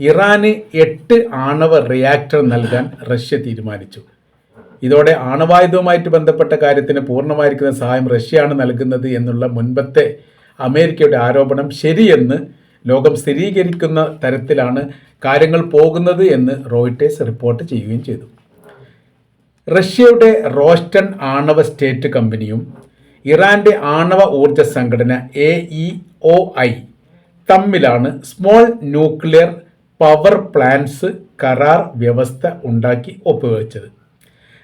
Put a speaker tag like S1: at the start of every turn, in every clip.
S1: ഇറാന് എട്ട് ആണവ റിയാക്ടർ നൽകാൻ റഷ്യ തീരുമാനിച്ചു. ഇതോടെ ആണവായുധവുമായിട്ട് ബന്ധപ്പെട്ട കാര്യത്തിന് പൂർണമായിരിക്കുന്ന സഹായം റഷ്യയാണ് നൽകുന്നത് എന്നുള്ള മുൻപത്തെ അമേരിക്കയുടെ ആരോപണം ശരിയെന്ന് ലോകം സ്ഥിരീകരിക്കുന്ന തരത്തിലാണ് കാര്യങ്ങൾ പോകുന്നത് എന്ന് റോയിട്ടേഴ്സ് റിപ്പോർട്ട് ചെയ്യുകയും ചെയ്തു. റഷ്യയുടെ റോസ്റ്റൺ ആണവ സ്റ്റേറ്റ് കമ്പനിയും ഇറാന്റെ ആണവ ഊർജ സംഘടന എ ഇ ഒ ഐ തമ്മിലാണ് സ്മോൾ ന്യൂക്ലിയർ പവർ പ്ലാന്റ്സ് കരാർ വ്യവസ്ഥ ഉണ്ടാക്കി ഒപ്പുവെച്ചത്.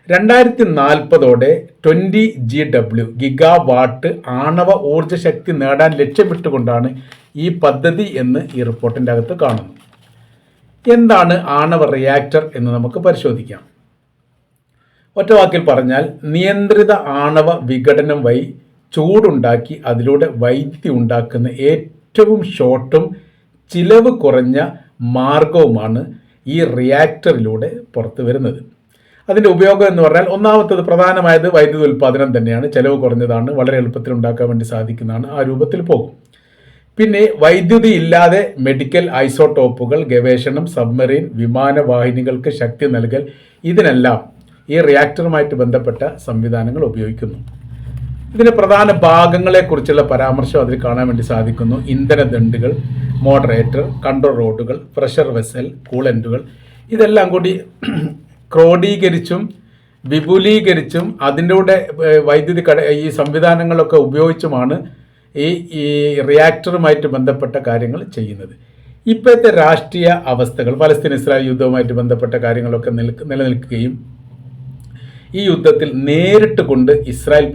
S1: രണ്ടായിരത്തി നാൽപ്പതോടെ twenty G W gigawatt ആണവ ഊർജ ശക്തി നേടാൻ ലക്ഷ്യമിട്ടുകൊണ്ടാണ് ഈ പദ്ധതി എന്ന് ഈ റിപ്പോർട്ടിന്റെ അകത്ത് കാണുന്നു. എന്താണ് ആണവ റിയാക്ടർ എന്ന് നമുക്ക് പരിശോധിക്കാം. ഒറ്റ വാക്കിൽ പറഞ്ഞാൽ നിയന്ത്രിത ആണവ വിഘടനം വഴി ചൂടുണ്ടാക്കി അതിലൂടെ വൈദ്യുതി ഉണ്ടാക്കുന്ന ഏറ്റവും ഷോർട്ടും ചിലവ് കുറഞ്ഞ മാർഗവുമാണ് ഈ റിയാക്ടറിലൂടെ പുറത്തു വരുന്നത്. അതിന്റെ ഉപയോഗം എന്ന് പറഞ്ഞാൽ ഒന്നാമത്തത് പ്രധാനമായത് വൈദ്യുതി ഉൽപ്പാദനം തന്നെയാണ്. ചിലവ് കുറഞ്ഞതാണ്. വളരെ എളുപ്പത്തിൽ ഉണ്ടാക്കാൻ വേണ്ടി സാധിക്കുന്നതാണ്. ആ രൂപത്തിൽ പോകും. പിന്നെ വൈദ്യുതി ഇല്ലാതെ മെഡിക്കൽ ഐസോടോപ്പുകൾ ഗവേഷണം സബ്മറീൻ വിമാനവാഹിനികൾക്ക് ശക്തി നൽകൽ ഇതിനെല്ലാം ഈ റിയാക്ടറുമായിട്ട് ബന്ധപ്പെട്ട സംവിധാനങ്ങൾ ഉപയോഗിക്കുന്നു. ഇതിന്റെ പ്രധാന ഭാഗങ്ങളെക്കുറിച്ചുള്ള പരാമർശം അതിൽ കാണാൻ വേണ്ടി സാധിക്കുന്നു. ഇന്ധന ദണ്ടുകൾ മോഡറേറ്റർ കൺട്രോൾ റോഡുകൾ പ്രഷർ വെസൽ കൂളന്റുകൾ ഇതെല്ലാം കൂടി ക്രോഡീകരിച്ചും വിപുലീകരിച്ചും അതിന്റെ കൂടെ വൈദ്യുതി കട ഈ സംവിധാനങ്ങളൊക്കെ ഉപയോഗിച്ചുമാണ് ഈ ഈ റിയാക്ടറുമായിട്ട് ബന്ധപ്പെട്ട കാര്യങ്ങൾ ചെയ്യുന്നത്. ഇപ്പോഴത്തെ രാഷ്ട്രീയ അവസ്ഥകൾ പലസ്തീൻ ഇസ്രായേൽ യുദ്ധവുമായിട്ട് ബന്ധപ്പെട്ട കാര്യങ്ങളൊക്കെ നിൽക്ക് നിലനിൽക്കുകയും ഈ യുദ്ധത്തിൽ നേരിട്ട് കൊണ്ട് ഇസ്രായേൽ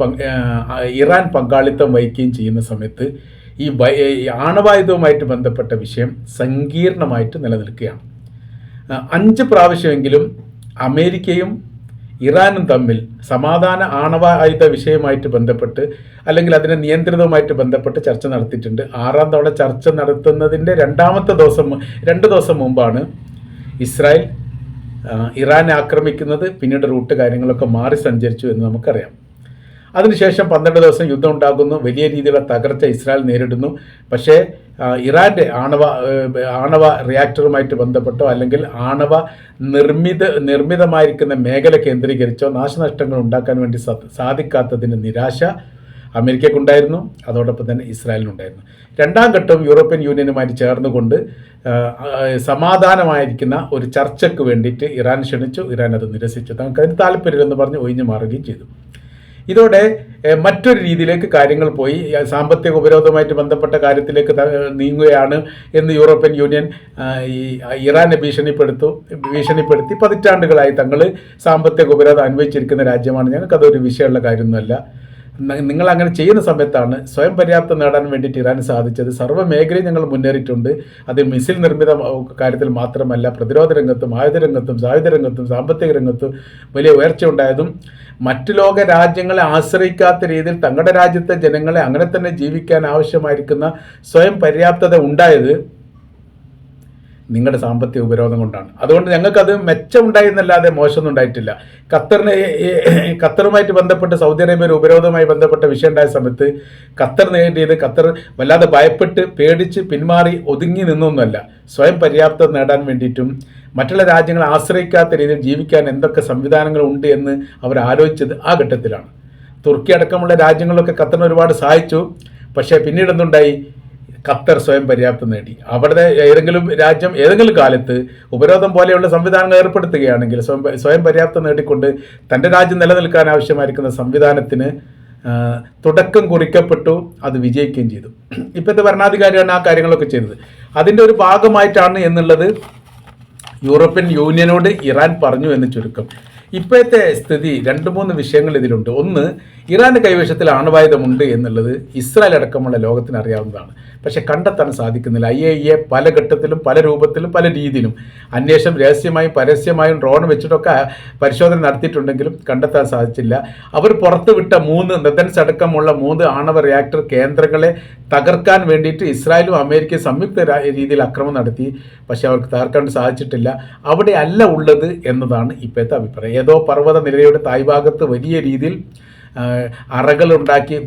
S1: ഇറാൻ പങ്കാളിത്തം വഹിക്കുകയും ചെയ്യുന്ന സമയത്ത് ഈ ആണവായുധവുമായിട്ട് ബന്ധപ്പെട്ട വിഷയം സങ്കീർണമായിട്ട് നിലനിൽക്കുകയാണ്. അഞ്ച് പ്രാവശ്യമെങ്കിലും അമേരിക്കയും ഇറാനും തമ്മിൽ സമാധാന ആണവായുധ വിഷയവുമായിട്ട് ബന്ധപ്പെട്ട് അല്ലെങ്കിൽ അതിനെ നിയന്ത്രിതവുമായിട്ട് ബന്ധപ്പെട്ട് ചർച്ച നടത്തിയിട്ടുണ്ട്. ആറാം തവണ ചർച്ച നടത്തുന്നതിന്റെ രണ്ടാമത്തെ ദിവസം രണ്ട് ദിവസം മുമ്പാണ് ഇസ്രായേൽ ആ, ഇറാനെ ആക്രമിക്കുന്നത് പിന്നീട് റൂട്ട് കാര്യങ്ങളൊക്കെ മാറി സഞ്ചരിച്ചു എന്ന് നമുക്കറിയാം. അതിനുശേഷം പന്ത്രണ്ട് ദിവസം യുദ്ധം ഉണ്ടാകുന്നു. വലിയ രീതിയിലുള്ള തകർച്ച ഇസ്രായേൽ നേരിടുന്നു. പക്ഷേ ഇറാന്റെ ആണവ ആണവ റിയാക്ടറുമായിട്ട് ബന്ധപ്പെട്ടോ അല്ലെങ്കിൽ ആണവ നിർമ്മിത നിർമ്മിതമായിരിക്കുന്ന മേഖല കേന്ദ്രീകരിച്ചോ നാശനഷ്ടങ്ങൾ ഉണ്ടാക്കാൻ വേണ്ടി സാധിക്കാത്തതിന് നിരാശ അമേരിക്കക്കുണ്ടായിരുന്നു അതോടൊപ്പം തന്നെ ഇസ്രായേലിനുണ്ടായിരുന്നു. രണ്ടാം ഘട്ടം യൂറോപ്യൻ യൂണിയനുമായിട്ട് ചേർന്നുകൊണ്ട് സമാധാനമായിരിക്കുന്ന ഒരു ചർച്ചയ്ക്ക് വേണ്ടിയിട്ട് ഇറാൻ ക്ഷണിച്ചു ഇറാൻ അത് നിരസിച്ചു. തങ്ങൾക്ക് അതിന് താല്പര്യമില്ലെന്ന് പറഞ്ഞ് ഒഴിഞ്ഞു മാറുകയും ചെയ്തു. ഇതോടെ മറ്റൊരു രീതിയിലേക്ക് കാര്യങ്ങൾ പോയി. സാമ്പത്തിക ഉപരോധവുമായിട്ട് ബന്ധപ്പെട്ട കാര്യത്തിലേക്ക് നീങ്ങുകയാണ് എന്ന് യൂറോപ്യൻ യൂണിയൻ ഈ ഇറാനെ ഭീഷണിപ്പെടുത്തു ഭീഷണിപ്പെടുത്തി പതിറ്റാണ്ടുകളായി തങ്ങൾ സാമ്പത്തിക ഉപരോധം അനുഭവിച്ചിരിക്കുന്ന രാജ്യമാണ് ഞങ്ങൾക്ക് അതൊരു വിഷയമുള്ള കാര്യമൊന്നുമല്ല. നിങ്ങൾ അങ്ങനെ ചെയ്യുന്ന സമയത്താണ് സ്വയം പര്യാപ്തം നേടാൻ വേണ്ടിയിട്ട് ഇറാന് സാധിച്ചത്. സർവ മേഖലയും ഞങ്ങൾ മുന്നേറിയിട്ടുണ്ട്. അത് മിസിൽ നിർമ്മിത കാര്യത്തിൽ മാത്രമല്ല പ്രതിരോധ രംഗത്തും ആയുധ രംഗത്തും സായുധ രംഗത്തും സാമ്പത്തിക രംഗത്തും വലിയ ഉയർച്ച ഉണ്ടായതും മറ്റു ലോക രാജ്യങ്ങളെ ആശ്രയിക്കാത്ത രീതിയിൽ തങ്ങളുടെ രാജ്യത്തെ ജനങ്ങളെ അങ്ങനെ തന്നെ ജീവിക്കാൻ ആവശ്യമായിരിക്കുന്ന സ്വയം പര്യാപ്തത ഉണ്ടായത് നിങ്ങളുടെ സാമ്പത്തിക ഉപരോധം കൊണ്ടാണ്. അതുകൊണ്ട് ഞങ്ങൾക്കത് മെച്ചമുണ്ടായി എന്നല്ലാതെ മോശമൊന്നും ഉണ്ടായിട്ടില്ല. ഖത്തറിന് ഖത്തറുമായിട്ട് ബന്ധപ്പെട്ട് സൗദി അറേബ്യ ഒരു ഉപരോധവുമായി ബന്ധപ്പെട്ട വിഷയം ഉണ്ടായ സമയത്ത് ഖത്തർ നേടിയത് ഖത്തർ വല്ലാതെ ഭയപ്പെട്ട് പേടിച്ച് പിന്മാറി ഒതുങ്ങി നിന്നൊന്നുമല്ല. സ്വയം പര്യാപ്തത നേടാൻ വേണ്ടിയിട്ടും മറ്റുള്ള രാജ്യങ്ങളെ ആശ്രയിക്കാത്ത രീതിയിൽ ജീവിക്കാൻ എന്തൊക്കെ സംവിധാനങ്ങൾ ഉണ്ട് എന്ന് അവർ ആലോചിച്ചത് ആ ഘട്ടത്തിലാണ്. തുർക്കി അടക്കമുള്ള രാജ്യങ്ങളൊക്കെ ഖത്തറിനെ ഒരുപാട് സഹായിച്ചു. പക്ഷേ പിന്നീട് എന്തുണ്ടായി? ഖത്തർ സ്വയം പര്യാപ്തം നേടി. അവിടെ ഏതെങ്കിലും രാജ്യം ഏതെങ്കിലും കാലത്ത് ഉപരോധം പോലെയുള്ള സംവിധാനങ്ങൾ ഏർപ്പെടുത്തുകയാണെങ്കിൽ സ്വയം സ്വയം പര്യാപ്തം നേടിക്കൊണ്ട് തന്റെ രാജ്യം നിലനിൽക്കാൻ ആവശ്യമായിരിക്കുന്ന സംവിധാനത്തിന് തുടക്കം കുറിക്കപ്പെട്ടു അത് വിജയിക്കുകയും ചെയ്തു. ഇപ്പോഴത്തെ ഭരണാധികാരിയാണ് ആ കാര്യങ്ങളൊക്കെ ചെയ്തത്. അതിന്റെ ഒരു ഭാഗമായിട്ടാണ് എന്നുള്ളത് യൂറോപ്യൻ യൂണിയനോട് ഇറാൻ പറഞ്ഞു എന്ന് ചുരുക്കം. ഇപ്പോഴത്തെ സ്ഥിതി രണ്ട് മൂന്ന് വിഷയങ്ങൾ ഇതിലുണ്ട്. ഒന്ന് ഇറാൻ കൈവശത്തിൽ ആണവായുധമുണ്ട് എന്നുള്ളത് ഇസ്രായേൽ അടക്കമുള്ള ലോകത്തിന് അറിയാവുന്നതാണ്. പക്ഷെ കണ്ടെത്താൻ സാധിക്കുന്നില്ല. ഐ എ എ പല ഘട്ടത്തിലും പല രൂപത്തിലും പല രീതിയിലും അന്വേഷണം രഹസ്യമായും പരസ്യമായും ഡ്രോൺ വെച്ചിട്ടൊക്കെ പരിശോധന നടത്തിയിട്ടുണ്ടെങ്കിലും കണ്ടെത്താൻ സാധിച്ചില്ല. അവർ പുറത്തുവിട്ട മൂന്ന് നെതൻസ് അടക്കമുള്ള മൂന്ന് ആണവ റിയാക്ടർ കേന്ദ്രങ്ങളെ തകർക്കാൻ വേണ്ടിയിട്ട് ഇസ്രായേലും അമേരിക്കയും സംയുക്ത രീതിയിൽ അക്രമം നടത്തി. പക്ഷെ അവർക്ക് തകർക്കാൻ സാധിച്ചിട്ടില്ല. അവിടെ അല്ല ഉള്ളത് എന്നതാണ് ഇപ്പോഴത്തെ അഭിപ്രായം. ഏതോ പർവത നിരയുടെ തായ്ഭാഗത്ത് വലിയ രീതിയിൽ അറകളുണ്ടാക്കി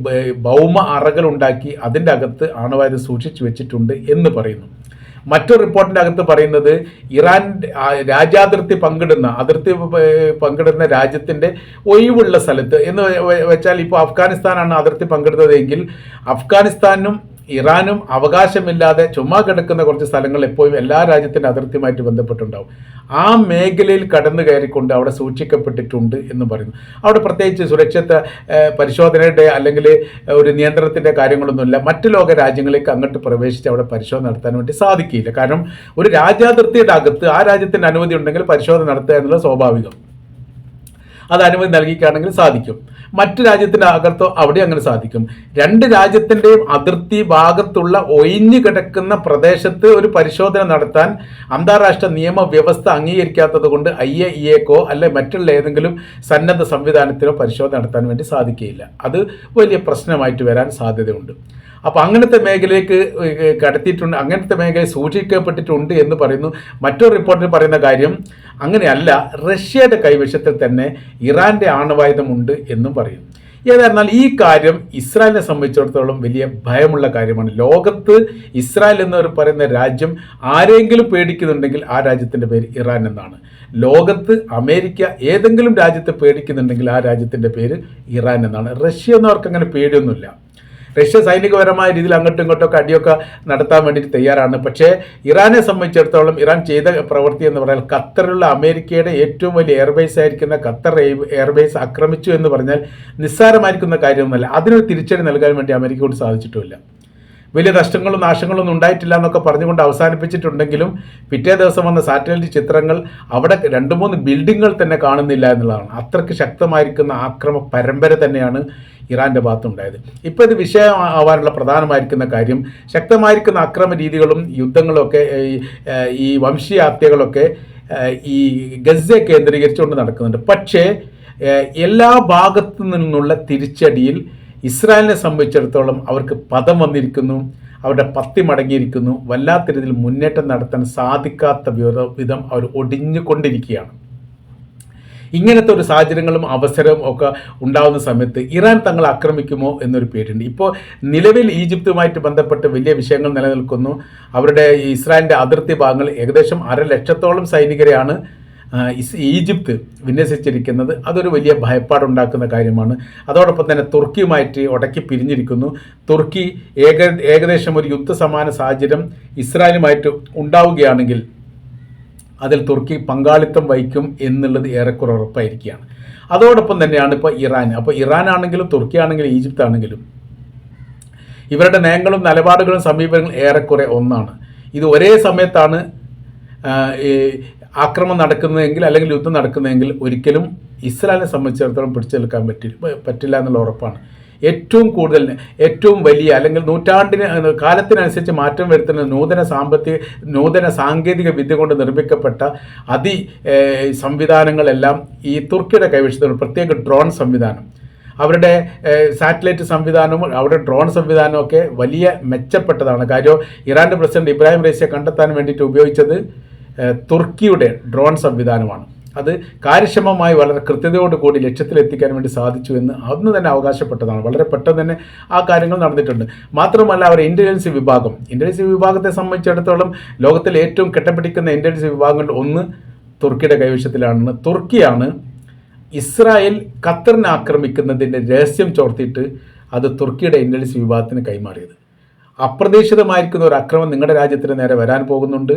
S1: ഭൗമ അറകളുണ്ടാക്കി അതിന്റെ അകത്ത് ആണവായുധം സൂക്ഷിച്ചു വെച്ചിട്ടുണ്ട് എന്ന് പറയുന്നു. മറ്റൊരു റിപ്പോർട്ടിന്റെ അകത്ത് പറയുന്നത് ഇറാൻ രാജ്യാതിർത്തി പങ്കിടുന്ന അതിർത്തി പങ്കിടുന്ന രാജ്യത്തിന്റെ ഒഴിവുള്ള സ്ഥലത്ത് എന്ന് വെച്ചാൽ ഇപ്പോൾ അഫ്ഗാനിസ്ഥാനാണ് അതിർത്തി പങ്കിടുന്നതെങ്കിൽ അഫ്ഗാനിസ്ഥാനും ഇറാനും അവകാശമില്ലാതെ ചുമ്മാ കിടക്കുന്ന കുറച്ച് സ്ഥലങ്ങൾ എപ്പോഴും എല്ലാ രാജ്യത്തിന്റെ അതിർത്തിയുമായിട്ട് ബന്ധപ്പെട്ടുണ്ടാവും. ആ മേഖലയിൽ കടന്നു കയറിക്കൊണ്ട് അവിടെ സൂക്ഷിക്കപ്പെട്ടിട്ടുണ്ട് എന്ന് പറയുന്നു. അവിടെ പ്രത്യേകിച്ച് സുരക്ഷിത ഏഹ്, പരിശോധനയുടെ അല്ലെങ്കിൽ ഒരു നിയന്ത്രണത്തിന്റെ കാര്യങ്ങളൊന്നുമില്ല. മറ്റു ലോക രാജ്യങ്ങളിലേക്ക് അങ്ങോട്ട് പ്രവേശിച്ച് അവിടെ പരിശോധന നടത്താൻ വേണ്ടി സാധിക്കില്ല. കാരണം ഒരു രാജ്യാതിർത്തിയുടെ അകത്ത് ആ രാജ്യത്തിന്റെ അനുമതി ഉണ്ടെങ്കിൽ പരിശോധന നടത്തുക എന്നുള്ളത് സ്വാഭാവികം. അത് അനുമതി നൽകിക്കാണെങ്കിൽ സാധിക്കും. മറ്റ് രാജ്യത്തിന്റെ അകത്തോ അവിടെ അങ്ങനെ സാധിക്കും. രണ്ട് രാജ്യത്തിന്റെയും അതിർത്തി ഭാഗത്തുള്ള ഒഴിഞ്ഞു കിടക്കുന്ന പ്രദേശത്ത് ഒരു പരിശോധന നടത്താൻ അന്താരാഷ്ട്ര നിയമവ്യവസ്ഥ അംഗീകരിക്കാത്തത് കൊണ്ട് ഐ എ അല്ലെ മറ്റുള്ള ഏതെങ്കിലും സന്നദ്ധ സംവിധാനത്തിനോ പരിശോധന നടത്താൻ വേണ്ടി സാധിക്കുകയില്ല. അത് വലിയ പ്രശ്നമായിട്ട് വരാൻ സാധ്യതയുണ്ട്. അപ്പോൾ അങ്ങനത്തെ മേഖലയിലേക്ക് കടത്തിയിട്ടുണ്ട് അങ്ങനത്തെ മേഖലയിൽ സൂക്ഷിക്കപ്പെട്ടിട്ടുണ്ട് എന്ന് പറയുന്നു. മറ്റൊരു റിപ്പോർട്ടിൽ പറയുന്ന കാര്യം അങ്ങനെയല്ല റഷ്യയുടെ കൈവശത്തിൽ തന്നെ ഇറാന്റെ ആണവായുധമുണ്ട് എന്നും പറയുന്നു. ഏതായിരുന്നാൽ ഈ കാര്യം ഇസ്രായേലിനെ സംബന്ധിച്ചിടത്തോളം വലിയ ഭയമുള്ള കാര്യമാണ്. ലോകത്ത് ഇസ്രായേൽ എന്നവർ പറയുന്ന രാജ്യം ആരെങ്കിലും പേടിക്കുന്നുണ്ടെങ്കിൽ ആ രാജ്യത്തിന്റെ പേര് ഇറാൻ എന്നാണ്. ലോകത്ത് അമേരിക്ക ഏതെങ്കിലും രാജ്യത്തെ പേടിക്കുന്നുണ്ടെങ്കിൽ ആ രാജ്യത്തിന്റെ പേര് ഇറാൻ എന്നാണ്. റഷ്യ എന്നവർക്ക് അങ്ങനെ പേടിയൊന്നുമില്ല. റഷ്യ സൈനികപരമായ രീതിയിൽ അങ്ങോട്ടും ഇങ്ങോട്ടൊക്കെ അടിയൊക്കെ നടത്താൻ വേണ്ടിയിട്ട് തയ്യാറാണ്. പക്ഷേ ഇറാനെ സംബന്ധിച്ചിടത്തോളം ഇറാൻ ചെയ്ത പ്രവൃത്തി എന്ന് പറഞ്ഞാൽ ഖത്തറിലുള്ള അമേരിക്കയുടെ ഏറ്റവും വലിയ എയർബേസ് ആയിരിക്കുന്ന ഖത്തർ എയർബേസ് ആക്രമിച്ചു എന്ന് പറഞ്ഞാൽ നിസ്സാരമായിരിക്കുന്ന കാര്യമൊന്നുമല്ല. അതിനൊരു തിരിച്ചടി നൽകാൻ വേണ്ടി അമേരിക്കയോട് സാധിച്ചിട്ടുമില്ല. വലിയ നഷ്ടങ്ങളും നാശങ്ങളും ഒന്നും ഉണ്ടായിട്ടില്ല എന്നൊക്കെ പറഞ്ഞുകൊണ്ട് അവസാനിപ്പിച്ചിട്ടുണ്ടെങ്കിലും പിറ്റേ ദിവസം വന്ന സാറ്റലൈറ്റ് ചിത്രങ്ങൾ അവിടെ രണ്ട് മൂന്ന് ബിൽഡിങ്ങുകൾ തന്നെ കാണുന്നില്ല എന്നുള്ളതാണ്. അത്രയ്ക്ക് ശക്തമായിരിക്കുന്ന ആക്രമ പരമ്പര തന്നെയാണ് ഇറാന്റെ ഭാഗത്തുണ്ടായത്. ഇപ്പോൾ ഇത് വിഷയമാവാനുള്ള പ്രധാനമായിരിക്കുന്ന കാര്യം ശക്തമായിരിക്കുന്ന അക്രമ രീതികളും യുദ്ധങ്ങളൊക്കെ ഈ, വംശീയ ഈ ഗസയെ കേന്ദ്രീകരിച്ചുകൊണ്ട് നടക്കുന്നുണ്ട്. പക്ഷേ എല്ലാ ഭാഗത്തു നിന്നുള്ള തിരിച്ചടിയിൽ ഇസ്രായേലിനെ സംബന്ധിച്ചിടത്തോളം അവർക്ക് പദം വന്നിരിക്കുന്നു അവരുടെ പത്തി മടങ്ങിയിരിക്കുന്നു. വല്ലാത്ത രീതിയിൽ മുന്നേറ്റം നടത്താൻ സാധിക്കാത്ത വിധം അവർ ഒടിഞ്ഞുകൊണ്ടിരിക്കുകയാണ്. ഇങ്ങനത്തെ ഒരു സാഹചര്യങ്ങളും അവസരവും ഒക്കെ ഉണ്ടാകുന്ന സമയത്ത് ഇറാൻ തങ്ങൾ ആക്രമിക്കുമോ എന്നൊരു പേടിയുണ്ട്. ഇപ്പോൾ നിലവിൽ ഈജിപ്തുമായിട്ട് ബന്ധപ്പെട്ട് വലിയ വിഷയങ്ങൾ നിലനിൽക്കുന്നു. അവരുടെ ഇസ്രായേലിന്റെ അതിർത്തി ഭാഗങ്ങൾ ഏകദേശം അര ലക്ഷത്തോളം സൈനികരെയാണ് ഈജിപ്ത് വിന്യസിച്ചിരിക്കുന്നത്. അതൊരു വലിയ ഭയപ്പാടുണ്ടാക്കുന്ന കാര്യമാണ്. അതോടൊപ്പം തന്നെ തുർക്കിയുമായിട്ട് ഉടക്കി പിരിഞ്ഞിരിക്കുന്നു. തുർക്കി ഏക ഏകദേശം ഒരു യുദ്ധസമാന സാഹചര്യം ഇസ്രായേലുമായിട്ട് ഉണ്ടാവുകയാണെങ്കിൽ അതിൽ തുർക്കി പങ്കാളിത്തം വഹിക്കും എന്നുള്ളത് ഏറെക്കുറെ ഉറപ്പായിരിക്കുകയാണ്. അതോടൊപ്പം തന്നെയാണ് ഇപ്പോൾ ഇറാൻ. അപ്പോൾ ഇറാൻ ആണെങ്കിലും തുർക്കി ആണെങ്കിലും ഈജിപ്ത് ആണെങ്കിലും ഇവരുടെ നയങ്ങളും നിലപാടുകളും സമീപനങ്ങളും ഏറെക്കുറെ ഒന്നാണ്. ഇത് ഒരേ സമയത്താണ് ആക്രമണം നടക്കുന്നതെങ്കിൽ അല്ലെങ്കിൽ യുദ്ധം നടക്കുന്നതെങ്കിൽ ഒരിക്കലും ഇസ്രായേലിനെ സംബന്ധിച്ചിടത്തോളം പിടിച്ചെടുക്കാൻ പറ്റില്ല പറ്റില്ല എന്നുള്ള ഉറപ്പാണ്. ഏറ്റവും കൂടുതൽ ഏറ്റവും വലിയ അല്ലെങ്കിൽ നൂറ്റാണ്ടിന് കാലത്തിനനുസരിച്ച് മാറ്റം വരുത്തുന്ന നൂതന സാമ്പത്തിക നൂതന സാങ്കേതിക വിദ്യ കൊണ്ട് നിർമ്മിക്കപ്പെട്ട അതി സംവിധാനങ്ങളെല്ലാം ഈ തുർക്കിയുടെ കൈവശത്തുണ്ട് പ്രത്യേക ഡ്രോൺ സംവിധാനം. അവരുടെ സാറ്റലൈറ്റ് സംവിധാനവും അവരുടെ ഡ്രോൺ സംവിധാനവും ഒക്കെ വലിയ മെച്ചപ്പെട്ടതാണ്. കാര്യം ഇറാന്റെ പ്രസിഡന്റ് ഇബ്രാഹിം റൈസിയെ കണ്ടെത്താൻ വേണ്ടിയിട്ട് ഉപയോഗിച്ചത് തുർക്കിയുടെ ഡ്രോൺ സംവിധാനമാണ്. അത് കാര്യക്ഷമമായി വളരെ കൃത്യതയോട് കൂടി ലക്ഷ്യത്തിലെത്തിക്കാൻ വേണ്ടി സാധിച്ചു എന്ന് അന്ന് തന്നെ അവകാശപ്പെട്ടതാണ്. വളരെ പെട്ടെന്ന് തന്നെ ആ കാര്യങ്ങൾ നടന്നിട്ടുണ്ട്. മാത്രമല്ല അവർ ഇന്റലിജൻസ് വിഭാഗം. ഇന്റലിജൻസ് വിഭാഗത്തെ സംബന്ധിച്ചിടത്തോളം ലോകത്തിലെ ഏറ്റവും കെട്ടപിടിക്കുന്ന ഇന്റലിജൻസ് വിഭാഗങ്ങളിൽ ഒന്ന് തുർക്കിയുടെ കൈവശത്തിലാണെന്ന്. തുർക്കിയാണ് ഇസ്രായേൽ ഖത്തറിനെ ആക്രമിക്കുന്നതിന്റെ രഹസ്യം ചോർത്തിയിട്ട് അത് തുർക്കിയുടെ ഇന്റലിജൻസ് വിഭാഗത്തിന് കൈമാറിയത്. അപ്രതീക്ഷിതമായിരിക്കുന്ന ഒരു അക്രമം നിങ്ങളുടെ രാജ്യത്തിന് നേരെ വരാൻ പോകുന്നുണ്ട്.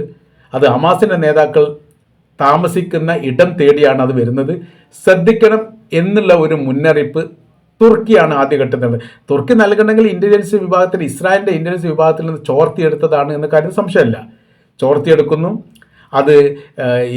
S1: അത് ഹമാസിന്റെ നേതാക്കൾ താമസിക്കുന്ന ഇടം തേടിയാണ് അത് വരുന്നത്. ശ്രദ്ധിക്കണം എന്നുള്ള ഒരു മുന്നറിയിപ്പ് തുർക്കിയാണ് ആദ്യഘട്ടത്തിൽ തുർക്കി നൽകണമെങ്കിൽ ഇന്റലിജൻസ് വിഭാഗത്തിൽ ഇസ്രായേലിന്റെ ഇന്റലിജൻസ് വിഭാഗത്തിൽ നിന്ന് ചോർത്തിയെടുത്തതാണ് എന്ന കാര്യം സംശയമില്ല. ചോർത്തിയെടുക്കുന്നു അത്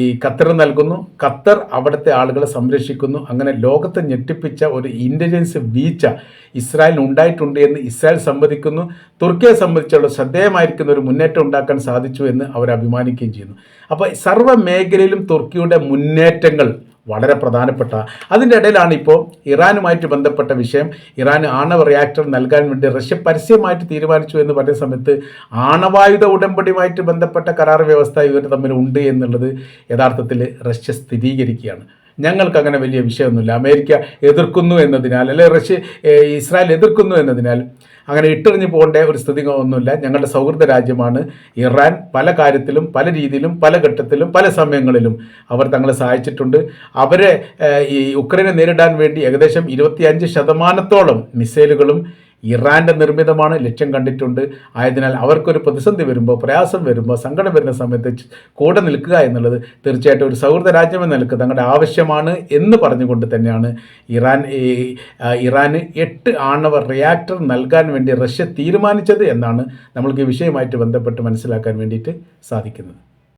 S1: ഈ ഖത്തർ നൽകുന്നു. ഖത്തർ അവിടുത്തെ ആളുകളെ സംരക്ഷിക്കുന്നു. അങ്ങനെ ലോകത്തെ ഞെട്ടിപ്പിച്ച ഒരു ഇന്റലിജൻസ് വീഴ്ച ഇസ്രായേലിന് ഉണ്ടായിട്ടുണ്ട് എന്ന് ഇസ്രായേൽ സമ്മതിക്കുന്നു. തുർക്കിയെ സംബന്ധിച്ചുള്ള ശ്രദ്ധേയമായിരിക്കുന്ന ഒരു മുന്നേറ്റം ഉണ്ടാക്കാൻ സാധിച്ചു എന്ന് അവർ അഭിമാനിക്കുകയും ചെയ്യുന്നു. അപ്പോൾ സർവ മേഖലയിലും തുർക്കിയുടെ മുന്നേറ്റങ്ങൾ വളരെ പ്രധാനപ്പെട്ട. അതിന്റെ ഇടയിലാണ് ഇപ്പോൾ ഇറാനുമായിട്ട് ബന്ധപ്പെട്ട വിഷയം. ഇറാൻ ആണവ റിയാക്ടർ നൽകാൻ വേണ്ടി റഷ്യ പരസ്യമായിട്ട് തീരുമാനിച്ചു എന്ന് പറഞ്ഞ സമയത്ത് ആണവായുധ ഉടമ്പടിയുമായിട്ട് ബന്ധപ്പെട്ട കരാർ വ്യവസ്ഥ ഇവർ തമ്മിൽ ഉണ്ട് എന്നുള്ളത് യഥാർത്ഥത്തിൽ റഷ്യ സ്ഥിരീകരിക്കുകയാണ്. ഞങ്ങൾക്ക് അങ്ങനെ വലിയ വിഷയമൊന്നുമില്ല. അമേരിക്ക എതിർക്കുന്നു എന്നതിനാൽ അല്ലെ റഷ്യ ഇസ്രായേൽ എതിർക്കുന്നു എന്നതിനാൽ അങ്ങനെ ഇട്ടെറിഞ്ഞു പോകേണ്ട ഒരു സ്ഥിതി ഒന്നുമില്ല ഞങ്ങളുടെ സൗഹൃദ രാജ്യമാണ് ഇറാൻ. പല കാര്യത്തിലും പല രീതിയിലും പല ഘട്ടത്തിലും പല സമയങ്ങളിലും അവർ തങ്ങളെ സഹായിച്ചിട്ടുണ്ട്. അവരെ ഈ ഉക്രൈനെ നേരിടാൻ വേണ്ടി ഏകദേശം ഇരുപത്തിയഞ്ച് ശതമാനത്തോളം മിസൈലുകളും ഇറാന്റെ നിർമ്മിതമാണ് ലക്ഷ്യം കണ്ടിട്ടുണ്ട്. ആയതിനാൽ അവർക്കൊരു പ്രതിസന്ധി വരുമ്പോൾ പ്രയാസം വരുമ്പോൾ സങ്കടം വരുന്ന സമയത്ത് കൂടെ നിൽക്കുക എന്നുള്ളത് തീർച്ചയായിട്ടും ഒരു സൗഹൃദ രാജ്യം എന്ന നിലയ്ക്ക് തങ്ങളുടെ ആവശ്യമാണ് എന്ന് പറഞ്ഞുകൊണ്ട് തന്നെയാണ് ഇറാൻ ഇറാന് എട്ട് ആണവ റിയാക്ടർ നൽകാൻ വേണ്ടി റഷ്യ തീരുമാനിച്ചത് എന്നാണ് നമ്മൾക്ക് ഈ വിഷയമായിട്ട് ബന്ധപ്പെട്ട് മനസ്സിലാക്കാൻ വേണ്ടിയിട്ട് സാധിക്കുന്നത്.